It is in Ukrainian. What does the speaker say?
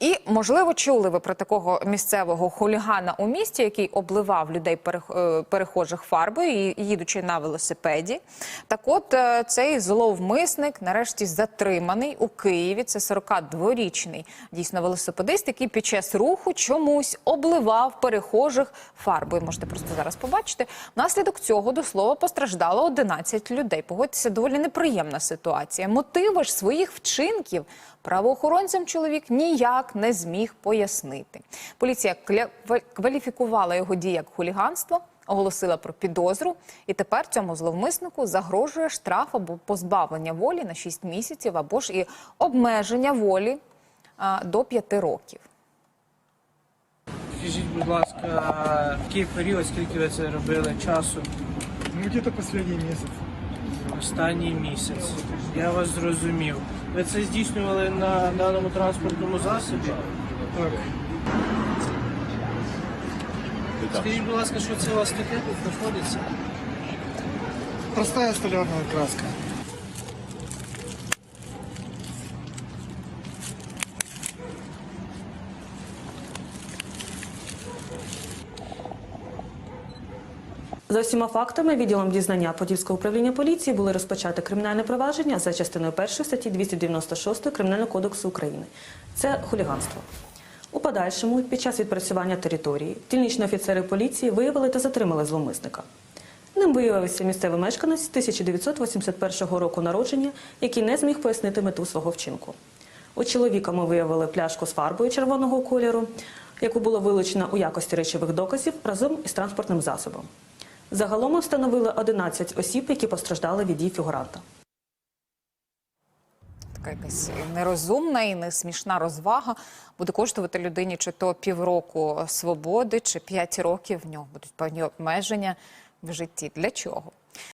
І можливо чули ви про такого місцевого хулігана у місті, який обливав людей е, перехожих фарбою, їдучи на велосипеді. Так, от е, цей зловмисник нарешті затриманий у Києві. Це 42-річний дійсно велосипедист, який під час руху чомусь обливав перехожих фарбою. Можете просто зараз побачити. Внаслідок цього до слова постраждало 11 людей. Погодьтеся, доволі неприємна ситуація. Мотиви ж своїх вчинків правоохоронцям чоловік ніяк не зміг пояснити. Поліція кваліфікувала його дії як хуліганство. Оголосила про підозру, і тепер цьому зловмиснику загрожує штраф або позбавлення волі на 6 місяців, або ж і обмеження волі а, до 5 років. Скажіть, будь ласка, який період, скільки ви це робили часу? Ну, где-то последний месяц. Останній місяць. Я вас зрозумів. Ви це здійснювали на даному транспортному засобі? Так, Скажіть, будь ласка, що це у вас таке тут знаходиться? простая столярная краска. За всіма фактами відділом дізнання Подільського управління поліції були розпочати кримінальне провадження за частиною 1 статті 296 Кримінального кодексу України. Це хуліганство. У подальшому, під час відпрацювання території, дільничні офіцери поліції виявили та затримали зловмисника. Ним виявився місцевий мешканець 1981 року народження, який не зміг пояснити мету свого вчинку. У чоловіка ми виявили пляшку з фарбою червоного кольору, яку було вилучено у якості речових доказів разом із транспортним засобом. Загалом встановили 11 осіб, які постраждали від дій фігуранта. Така якась нерозумна і несмішна розвага буде коштувати людині чи то півроку свободи, чи п'ять років в нього будуть певні обмеження в житті. Для чого?